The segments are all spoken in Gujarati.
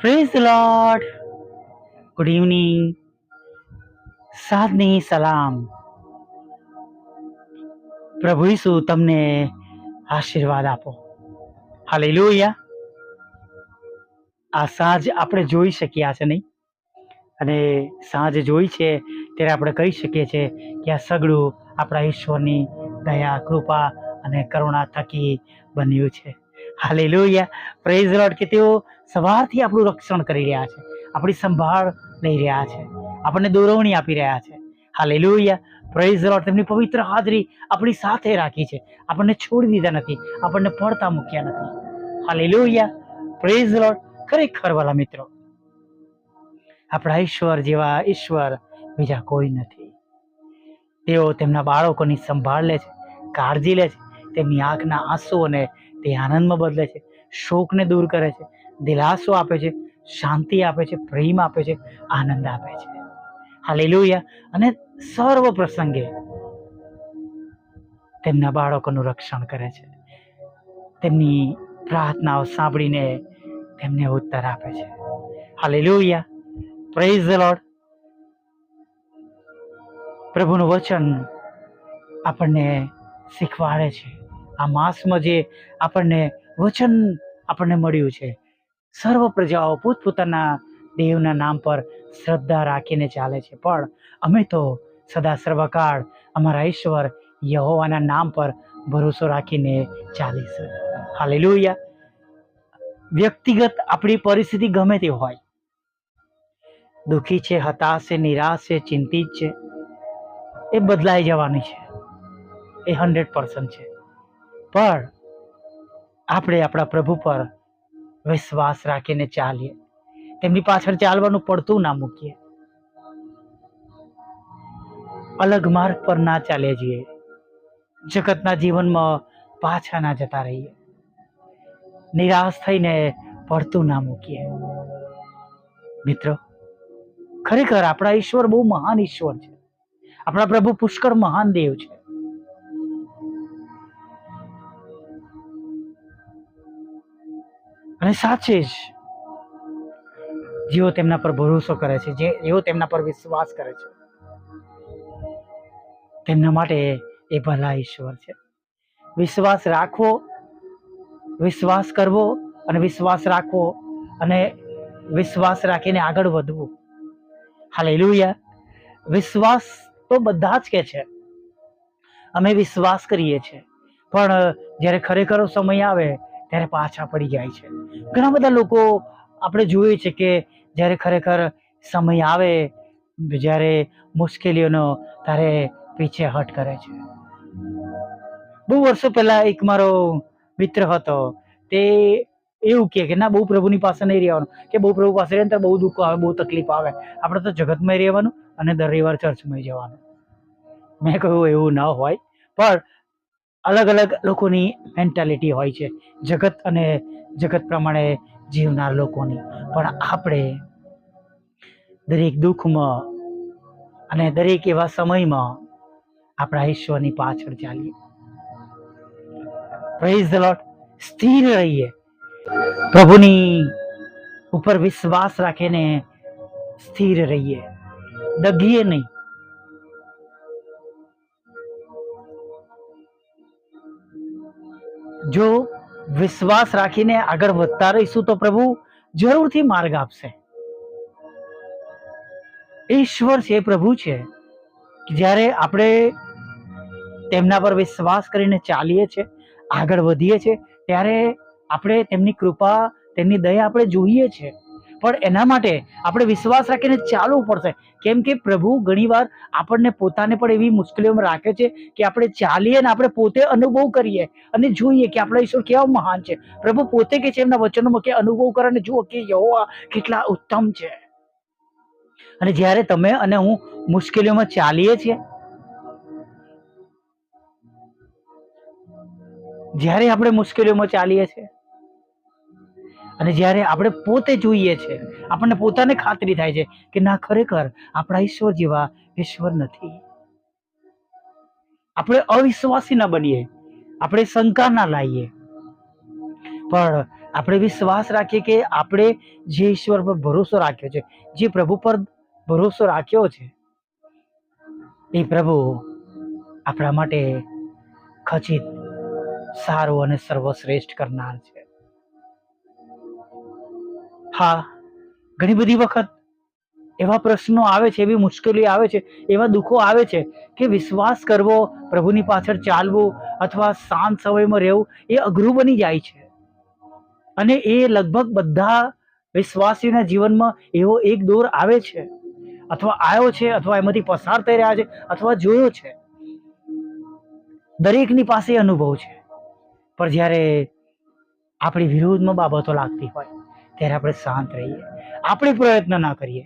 Praise the Lord. Good evening. સાધની સલામ પ્રભુ ઈસુ તમને આશીર્વાદ આપો. હાલેલુયા આ સાંજ આપણે જોઈ શક્યા છે નહીં? અને સાંજ જોઈ છે ત્યારે આપણે કહી શકીએ છીએ કે આ સગડું આપણા ઈશ્વરની દયા, કૃપા અને કરુણા થકી બન્યું છે. હાલેલુયા. પ્રેઝ લોર્ડ કે તેઓ સવારથી આપણું રક્ષણ કરી રહ્યા છે. આપણી સંભાળ લઈ રહ્યા છે. આપણને દોરવણી આપી રહ્યા છે. હાલેલુયા. પ્રેઝ લોર્ડ તેમની પવિત્ર હાજરી આપણી સાથે રાખી છે. આપણને છોડી દીધા નથી. આપણને પડતા મૂક્યા નથી. હાલેલુયા. પ્રેઝ લોર્ડ ખરેખર વાલા મિત્રો. આપણા ઈશ્વર જેવા ઈશ્વર બીજા કોઈ નથી. તેઓ તેમના બાળકોની સંભાળ લે છે, કાળજી લે છે તેમની આંખના આંસુઓને તે આનંદમાં બદલે છે. શોકને દૂર કરે છે. દિલાસો આપે છે. શાંતિ આપે છે. પ્રેમ આપે છે. આનંદ આપે છે. હાલેલુયા. અને સર્વ પ્રસંગે તેમના બાળકોનું રક્ષણ કરે છે. તેમની પ્રાર્થનાઓ સાંભળીને તેમને ઉત્તર આપે છે. હાલેલુયા. પ્રેઝ ધ લોર્ડ પ્રભુનું વચન આપણને શીખવાડે છે. આ માસમાં જે આપણને વચન આપણને મળ્યું છે, સર્વ પ્રજાઓ પોતપોતાના દેવના નામ પર શ્રદ્ધા રાખીને ચાલે છે. પણ અમે તો સદા સર્વકાળ અમારા ઈશ્વર યહોવાના નામ પર ભરોસો રાખીને ચાલીશું. હાલેલુયા. વ્યક્તિગત આપણી પરિસ્થિતિ ગમે તે હોય. દુઃખી છે, હતાશ છે, નિરાશ છે, ચિંતિત છે, એ બદલાઈ જવાની છે. એ હંડ્રેડ પર્સન્ટ છે. પણ આપણે આપણા પ્રભુ પર વિશ્વાસ રાખીને ચાલીએ. તેમની પાછળ ચાલવાનું પડતું ના મૂકીએ. અલગ માર્ગ પર ના ચાલીએ જઈએ જગતના જીવનમાં પાછા ના જતા રહીએ. નિરાશ થઈને પડતું ના મૂકીએ. મિત્રો, ખરેખર આપણા ઈશ્વર બહુ મહાન ઈશ્વર છે. આપણા પ્રભુ પુષ્કળ મહાન દેવ છે. અને સાચે જ જેઓ તેમના પર ભરોસો કરે છે, જે જેઓ તેમના પર વિશ્વાસ કરે છે, તેમના માટે એ ભલા ઈશ્વર છે. વિશ્વાસ રાખવો, વિશ્વાસ કરવો અને વિશ્વાસ રાખવો અને વિશ્વાસ રાખીને આગળ વધવું. હાલેલુયા. વિશ્વાસ તો બધા જ કે છે. અમે વિશ્વાસ કરીએ છીએ. પણ જ્યારે ખરેખર સમય આવે ત્યારે પાછા પડી જાય છે. ઘણા બધા લોકો આપણે જોઈએ છે કે જ્યારે ખરેખર સમય આવે, જ્યારે મુશ્કેલીઓનો ત્યારે પીછે હટ કરે છે. બહુ વર્ષો પહેલા એક મારો મિત્ર હતો, તે એવું કે, ના, બહુ પ્રભુની પાસે નહીં રહેવાનું. કે, બહુ પ્રભુ પાસે રહે ત્યારે બહુ દુઃખ આવે, બહુ તકલીફ આવે. આપણે તો જગતમાં રહેવાનું અને દર રવિવાર ચર્ચમાં જવાનું. મેં કહ્યું, એવું ન હોય. પણ અલગ અલગ લોકોની મેન્ટાલિટી હોય છે. જગત અને જગત પ્રમાણે જીવનાર લોકોની. પણ આપણે દરેક દુઃખમાં અને દરેક એવા સમયમાં આપણા ઈશ્વરની પાછળ ચાલીએ. પ્રેઝ ધ લોટ સ્થિર રહીએ. પ્રભુની ઉપર વિશ્વાસ રાખીને સ્થિર રહીએ. દગીએ નહીં. જો વિશ્વાસ રાખીને આગળ વધતા રહીશું તો પ્રભુ જરૂરથી માર્ગ આપશે. ઈશ્વર છે પ્રભુ છે. જ્યારે આપણે તેમના પર વિશ્વાસ કરીને ચાલીએ છીએ, આગળ વધીએ છીએ, ત્યારે આપણે તેમની કૃપા, તેમની દયા આપણે જોઈએ છે પણ એના માટે આપણે વિશ્વાસ રાખીને ચાલવું પડશે. કેમ કે પ્રભુ ઘણીવાર આપણને પોતાને પણ એવી મુશ્કેલીઓમાં રાખે છે કે આપણે ચાલીએ ને આપણે પોતે અનુભવ કરીએ અને જોઈએ કે આપણા ઈશ્વર કેવા મહાન છે. પ્રભુ પોતે કે છે એમના વચનોમાં કે અનુભવ કરે અને જુઓ કે યહોવા કેટલા ઉત્તમ છે. અને જ્યારે તમે અને હું મુશ્કેલીઓમાં ચાલીએ છીએ, જ્યારે આપણે મુશ્કેલીઓમાં ચાલીએ છીએ અને જ્યારે આપણે પોતે જોઈએ છે, આપણને પોતાને ખાતરી થાય છે કે ના, ખરેખર આપણા ઈશ્વર જેવા ઈશ્વર નથી. આપણે અવિશ્વાસી ના બનીએ, આપણે શંકા ના લાવીએ. પણ આપણે વિશ્વાસ રાખીએ કે આપણે જે ઈશ્વર પર ભરોસો રાખ્યો છે, જે પ્રભુ પર ભરોસો રાખ્યો છે, એ પ્રભુ આપણા માટે ખચિત, સારું અને સર્વશ્રેષ્ઠ કરનાર છે. હા, ઘણી બધી વખત એવા પ્રશ્નો આવે છે, એવી મુશ્કેલી આવે છે, એવા દુઃખો આવે છે કે વિશ્વાસ કરવો, પ્રભુની પાછળ ચાલવું અથવા શાંત સમયમાં રહેવું એ અઘરું બની જાય છે. અને એ લગભગ બધા વિશ્વાસીના જીવનમાં એવો એક દોર આવે છે, અથવા આવ્યો છે, અથવા એમાંથી પસાર થઈ રહ્યા છે, અથવા જોયો છે. દરેકની પાસે અનુભવ છે, પણ જ્યારે આપણી વિરોધમાં બાબતો લાગતી હોય ત્યારે આપણે શાંત રહીએ. આપણે પ્રયત્ન ના કરીએ.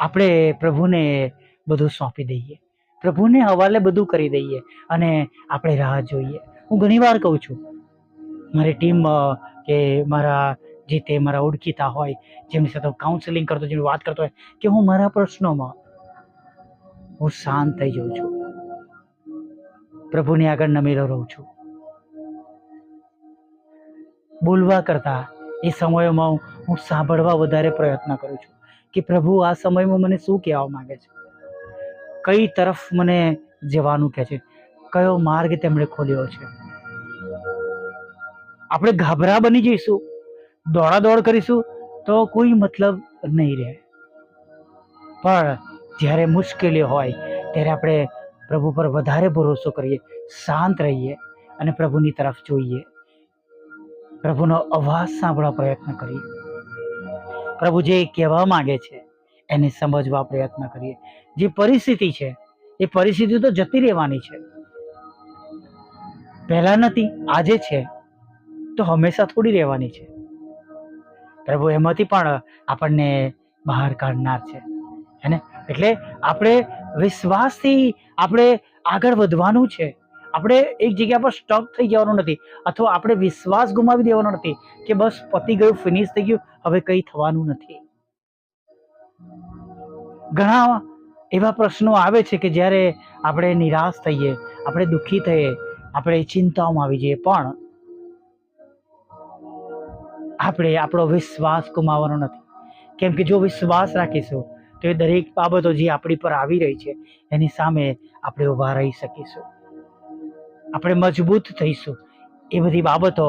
આપણે પ્રભુને બધું સોંપી દઈએ. પ્રભુને હવાલે બધું કરી દઈએ અને આપણે રાહ જોઈએ. હું ઘણીવાર કહું છું, મારી ટીમમાં કે મારા જે તે મારા ઓળખીતા હોય, જેમની સાથે કાઉન્સેલિંગ કરતો જેની વાત કરતો હોય, કે હું મારા પ્રશ્નોમાં હું શાંત થઈ જાઉં છું. પ્રભુની આગળ નમેલો રહું છું. બોલવા કરતા એ સમયોમાં હું સાંભળવા વધારે પ્રયત્ન કરું છું કે પ્રભુ, આ સમયમાં મને શું કહેવા માગે છે? કઈ તરફ મને જવાનું કહે છે? કયો માર્ગ તેમણે ખોલ્યો છે? આપણે ગાભરા બની જઈશું, દોડાદોડ કરીશું તો કોઈ મતલબ નહીં રહે. પણ જ્યારે મુશ્કેલી હોય ત્યારે આપણે પ્રભુ પર વધારે ભરોસો કરીએ, શાંત રહીએ અને પ્રભુની તરફ જોઈએ. પ્રભુનો અવાજ સાંભળવા પ્રયત્ન કરીએ. પ્રભુ જે કહેવા માંગે છે, એને સમજવા પ્રયત્ન કરીએ. જે પરિસ્થિતિ છે, એ પરિસ્થિતિ તો જતી રહેવાની છે. પહેલા નથી, આજે છે, તો હંમેશા થોડી રહેવાની છે. પ્રભુ એમાંથી પણ આપણને બહાર કાઢનાર છે. હેને એટલે આપણે વિશ્વાસથી આપણે આગળ વધવાનું છે. આપણે એક જગ્યા પર સ્ટક થઈ જવાનું નથી અથવા આપણે વિશ્વાસ ગુમાવી દેવાનો નથી કે બસ પતી ગયું ફિનિશ થઈ ગયું, હવે કંઈ થવાનું નથી. ઘણા એવા પ્રશ્નો આવે છે કે જ્યારે આપણે નિરાશ થઈએ, આપણે દુઃખી થઈએ, આપણે ચિંતાઓમાં આવી જઈએ, પણ આપણે આપણો વિશ્વાસ ગુમાવવાનો નથી. કેમ કે જો વિશ્વાસ રાખીશું, તો એ દરેક બાબતો જે આપણી પર આવી રહી છે, એની સામે આપણે ઊભા રહી શકીશું. આપણે મજબૂત થઈશું. એ બધી બાબતો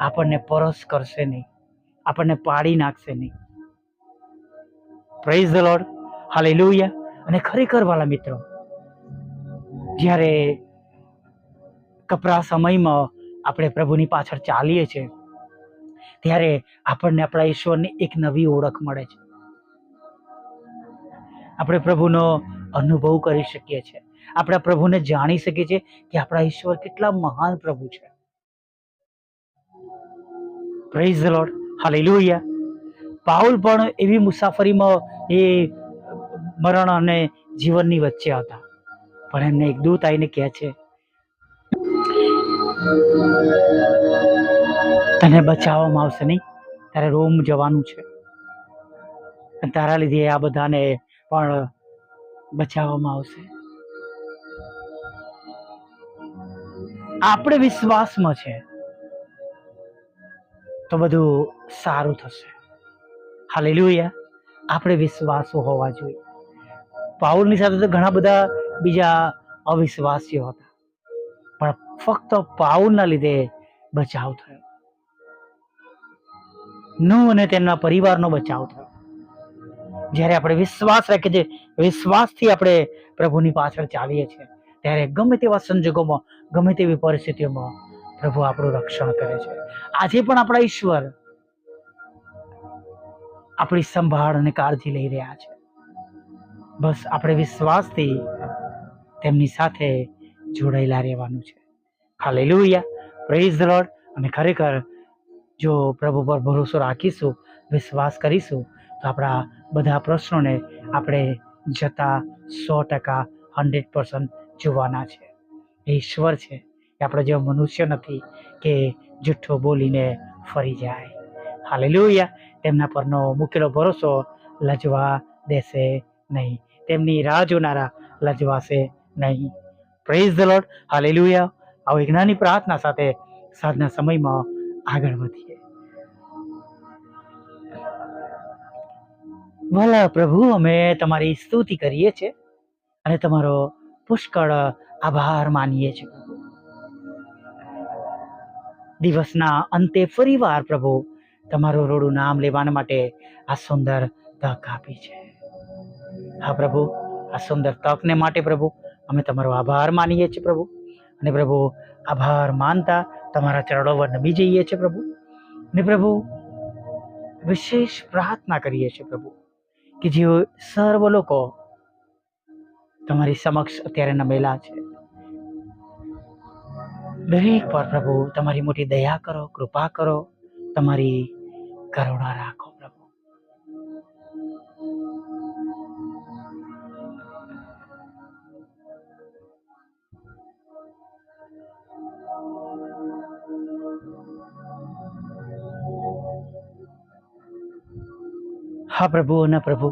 આપણને પરસ કરશે નહીં. આપણને પાડી નાખશે નહીં. પ્રેઝ ધ લોર્ડ હાલેલુયા અને ખરેખર વાલા મિત્રો, જ્યારે કપરા સમયમાં આપણે પ્રભુની પાછળ ચાલીએ છીએ, ત્યારે આપણને આપણા ઈશ્વરની એક નવી ઓળખ મળે છે. આપણે પ્રભુનો અનુભવ કરી શકીએ છીએ. આપણે પ્રભુને જાણી શકીએ છીએ કે આપણા ઈશ્વર કેટલા મહાન પ્રભુ છે. Praise the lord hallelujah Paul પણ એવી મુસાફરીમાં એ મરણ અને જીવનની વચ્ચે હતા. પણ એમને એક દૂત આવીને કહે છે, તને બચાવવામાં આવશે નહીં. તારે રોમ જવાનું છે. તારા લીધે આ બધાને પણ બચાવવામાં આવશે. આપણે વિશ્વાસમાં છે, તો બધું સારું થશે. હાલેલુયા. આપણે વિશ્વાસો હોવા જોઈએ. પાઉલની સાથે તો ઘણા બધા બીજા અવિશ્વાસીઓ હતા. પણ ફક્ત પાઉલના લીધે બચાવ થયો. નું અને તેમના પરિવારનો બચાવ થયો. જ્યારે આપણે વિશ્વાસ રાખીએ છીએ, વિશ્વાસથી આપણે પ્રભુની પાછળ ચાલીએ છીએ. ત્યારે ગમે તેવા સંજોગોમાં, ગમે તેવી પરિસ્થિતિઓમાં પ્રભુ આપણું રક્ષણ કરે છે. આજે પણ આપણા ઈશ્વર આપણી સંભાળ અને કાળજી લઈ રહ્યા છે. બસ આપણે વિશ્વાસથી તેમની સાથે જોડાયેલા રહેવાનું છે. હાલેલુયા. પ્રેઝ ધ લોર્ડ અને ખરેખર જો પ્રભુ પર ભરોસો રાખીશું, વિશ્વાસ કરીશું, તો આપણા બધા પ્રશ્નોને આપણે જતા સો ટકા હંડ્રેડ પર્સન્ટ જોવાના છે. એ ઈશ્વર છે કે આપણે જેવા મનુષ્ય નથી કે જુઠ્ઠો બોલીને ફરી જાય. હાલેલુયા. તેમના પરનો મૂકેલો ભરોસો લજવા દેશે નહીં. તેમની રાહ જોનારા લજવાશે નહીં. Praise the lord hallelujah. આવો એક નાની પ્રાર્થના સાથે સાંજના સમયમાં આગળ વધીએ. ભલા પ્રભુ, અમે તમારી સ્તુતિ કરીએ છીએ અને તમારો પુષ્કળ આભાર માનીએ છીએ. દિવસના અંતે ફરીવાર પ્રભુ, તમારું રોડું નામ લેવાના માટે આ સુંદર તક આપી છે. હા, પ્રભુ, આ સુંદર તકને માટે પ્રભુ, અમે તમારો આભાર માનીએ છીએ પ્રભુ. અને પ્રભુ, આભાર માનતા તમારા ચરણો પર નમી જઈએ છીએ પ્રભુ. ને પ્રભુ, વિશેષ પ્રાર્થના કરીએ છીએ પ્રભુ, કે જેઓ સર્વ લોકો તમારી સમક્ષ અત્યારે નમેલા છે. દરેક પર પ્રભુ, તમારી મોટી દયા કરો, કૃપા કરો, તમારી કરુણા રાખો પ્રભુ. હા પ્રભુ અને પ્રભુ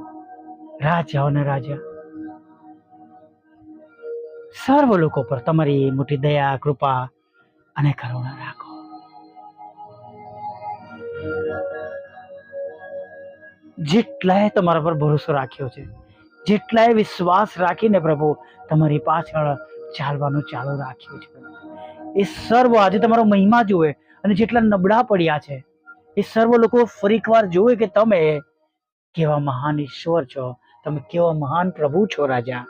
રાજાઓના રાજા સર્વ લોકો પર તમારી મોટી દયા, કૃપા અને કરુણા રાખો. જેટલાય તમારા પર ભરોસો રાખ્યો છે જેટલાય વિશ્વાસ રાખીને પ્રભુ તમારી પાછળ ચાલવાનું ચાલુ રાખ્યું છે. એ સર્વ આજે તમારો મહિમા જુએ અને જેટલા નબળા પડ્યા છે, એ સર્વ લોકો ફરીકવાર જોવે કે તમે કેવા મહાન ઈશ્વર છો, તમે કેવા મહાન પ્રભુ છો રાજા.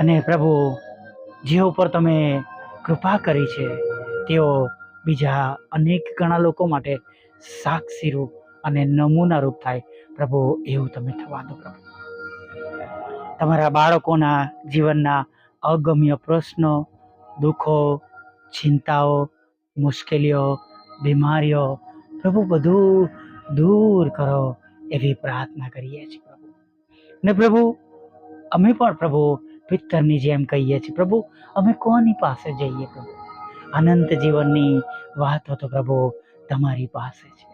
અને પ્રભુ, જે ઉપર તમે કૃપા કરી છે, તેઓ બીજા અનેક ઘણા લોકો માટે સાક્ષીરૂપ અને નમૂના રૂપ થાય. પ્રભુ, એવું તમે થવા દો પ્રભુ. તમારા બાળકોના જીવનના અગમ્ય પ્રશ્નો, દુઃખો, ચિંતાઓ, મુશ્કેલીઓ, બીમારીઓ, પ્રભુ, બધું દૂર કરો એવી પ્રાર્થના કરીએ છીએ પ્રભુ. ને પ્રભુ, અમે પણ પ્રભુ પિત્તરની જેમ કહીએ છીએ, પ્રભુ, અમે કોની પાસે જઈએ પ્રભુ? અનંત જીવનની વાતો તો પ્રભુ, તમારી પાસે છે.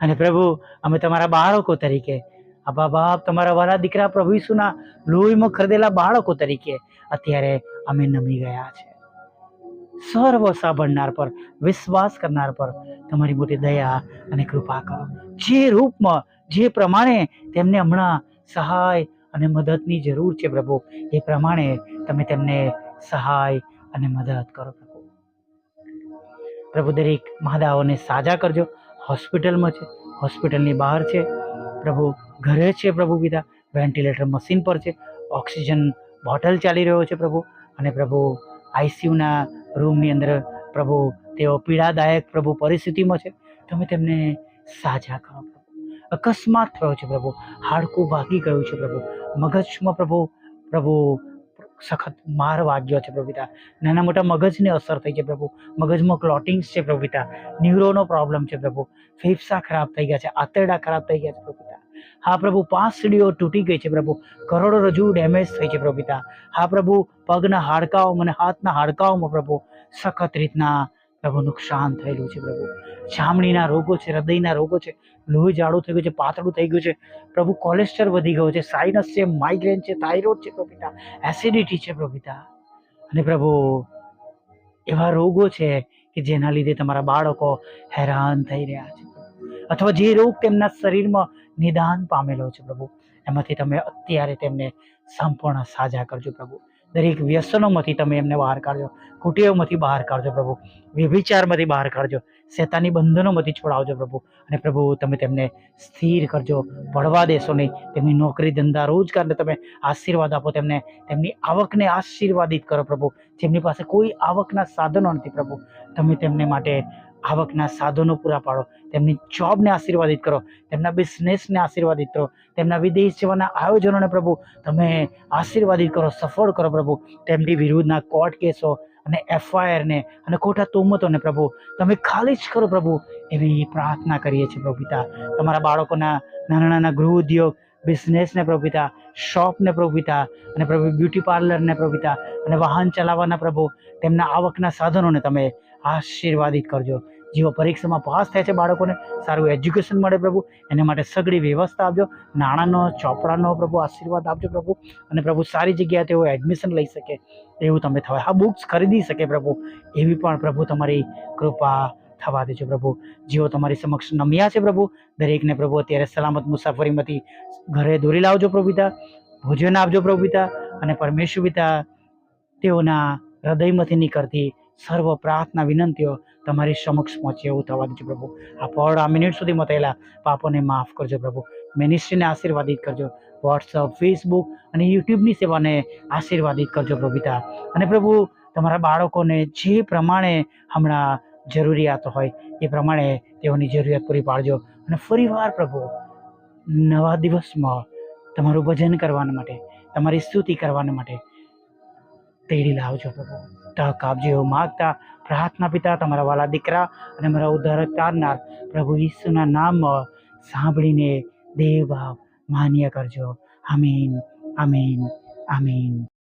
અને પ્રભુ, અમે તમારા બાળકો તરીકે આબા બાપ, તમારા વાલા દીકરા પ્રભુ ઈસુના લોહીમાં ખરીદેલા બાળકો તરીકે અત્યારે અમે નમી ગયા છે. સર્વ સાંભળનાર પર, વિશ્વાસ કરનાર પર તમારી મોટી દયા અને કૃપા કરો. જે રૂપમાં, જે પ્રમાણે તેમને હમણાં સહાય અને મદદની જરૂર છે પ્રભુ. એ પ્રમાણે તમે તેમને સહાય અને મદદ કરો પ્રભુ. પ્રભુ, દરેક માદાઓને સાજા કરજો. હોસ્પિટલમાં છે, હોસ્પિટલની બહાર છે. પ્રભુ, ઘરે છે પ્રભુ પિતા. વેન્ટિલેટર મશીન પર છે. ઓક્સિજન બોટલ ચાલી રહ્યો છે પ્રભુ. અને પ્રભુ, આઈસીયુના રૂમની અંદર પ્રભુ, તેઓ પીડાદાયક પ્રભુ પરિસ્થિતિમાં છે. તમે તેમને સાજા કરો પ્રભુ. અકસ્માત થયો છે પ્રભુ. હાડકું ભાગી ગયું છે પ્રભુ. મગજમાં પ્રભુ પ્રભુ સખત માર વાગ્યો છે પ્રભુતા નાના મોટા મગજને અસર થઈ છે પ્રભુ. મગજમાં ક્લોટિંગ્સ છે પ્રભુતા ન્યુરોનો પ્રોબ્લેમ છે પ્રભુ. ફેફસા ખરાબ થઈ ગયા છે, આંતરડા ખરાબ થઈ ગયા છે પ્રભુતા હા પ્રભુ, પાંસડીઓ તૂટી ગઈ છે પ્રભુ. કરોડો રજૂ ડેમેજ થઈ છે પ્રભુતા હા પ્રભુ, પગના હાડકાઓ અને હાથના હાડકાઓમાં પ્રભુ સખત રીતના પ્રભુ નુકસાન થયેલું છે પ્રભુ. ચામડીના રોગો છે, હૃદયના રોગો છે, લોહી જાડું થઈ ગયું છે, પાતળું થઈ ગયું છે. પ્રભુ કોલેસ્ટ્રોલ વધી ગયું છે સાઇનસ છે માઇગ્રેન છે થાઇરોઇડ છે પ્રભિતા એસિડિટી છે પ્રભિતા. અને પ્રભુ, એવા રોગો છે કે જેના લીધે તમારા બાળકો હેરાન થઈ રહ્યા છે. અથવા જે રોગ તેમના શરીરમાં નિદાન પામેલો છે પ્રભુ. એમાંથી તમે અત્યારે તેમને સંપૂર્ણ સાજા કરજો પ્રભુ. દરેક વ્યસનોમાંથી તમે એમને બહાર કાઢજો, કુટીઓમાંથી બહાર કાઢજો પ્રભુ, વ્યભિચારમાંથી બહાર કાઢજો, શેતાની બંધનોમાંથી છોડાવજો પ્રભુ અને પ્રભુ તમે તેમને સ્થિર કરજો, ભળવા દેશો નહીં, તેમની નોકરી ધંધા રોજગારને તમે આશીર્વાદ આપો, તેમને તેમની આવકને આશીર્વાદિત કરો પ્રભુ, જેમની પાસે કોઈ આવકના સાધનો નથી પ્રભુ, તમે તેમને માટે આવકના સાધનો પૂરા પાડો. તેમની જોબને આશીર્વાદિત કરો. તેમના બિઝનેસને આશીર્વાદિત કરો. તેમના વિદેશ જવાના આયોજનોને પ્રભુ, તમે આશીર્વાદિત કરો, સફળ કરો પ્રભુ. તેમની વિરુદ્ધના કોર્ટ કેસો અને એફઆઈઆરને અને ખોટા તુમતોને પ્રભુ, તમે ખાલી જ કરો પ્રભુ એવી પ્રાર્થના કરીએ છીએ પ્રભુ પિતા. તમારા બાળકોના નાના નાના ગૃહ ઉદ્યોગ, બિઝનેસને પ્રભુ પિતા, શોપને પ્રભુ પિતા અને પ્રભુ બ્યુટી પાર્લરને પ્રભુ પિતા અને વાહન ચલાવવાના પ્રભુ, તેમના આવકના સાધનોને તમે આશીર્વાદિત કરજો. જેઓ પરીક્ષામાં પાસ થાય છે બાળકોને સારું એજ્યુકેશન મળે પ્રભુ. એને માટે સગળી વ્યવસ્થા આપજો. નાણાંનો, ચોપડાનો પ્રભુ આશીર્વાદ આપજો પ્રભુ. અને પ્રભુ સારી જગ્યાએ તેઓ એડમિશન લઈ શકે. એવું તમે થવાય હા બુક્સ ખરીદી શકે પ્રભુ. એવી પણ પ્રભુ તમારી કૃપા થવા દેજો પ્રભુ. જેઓ તમારી સમક્ષ નમ્યા છે પ્રભુ, દરેકને પ્રભુ અત્યારે સલામત મુસાફરીમાંથી ઘરે દોરી લાવજો પ્રભુ ભોજન આપજો પ્રભુ પિતા અને પરમેશ્વર પિતા તેઓના હૃદયમાંથી નીકળતી સર્વ પ્રાર્થના વિનંતીઓ તમારી સમક્ષ પહોંચે એવું થવા દેજો પ્રભુ. આ પળ આ મિનિટ સુધીમાં થયેલા પાપોને માફ કરજો પ્રભુ. મિનિસ્ટ્રીને આશીર્વાદિત કરજો. વોટ્સઅપ ફેસબુક અને યુટ્યુબની સેવાને આશીર્વાદિત કરજો પ્રભુતા. અને પ્રભુ, તમારા બાળકોને જે પ્રમાણે હમણાં જરૂરિયાત હોય એ પ્રમાણે તેઓની જરૂરિયાત પૂરી પાડજો. અને ફરીવાર પ્રભુ, નવા દિવસમાં તમારું ભજન કરવાના માટે, તમારી સ્તુતિ કરવાના માટે તેડી લાવજો પ્રભુ. તક આપજો એવું માગતા પ્રાર્થના પિતા તમારા વાલા દીકરા અને મારા ઉદ્ધારક તારનાર પ્રભુ ઈસુના નામમાં સાંભળીને દેવ માન્ય કરજો. આમીન આમીન આમીન.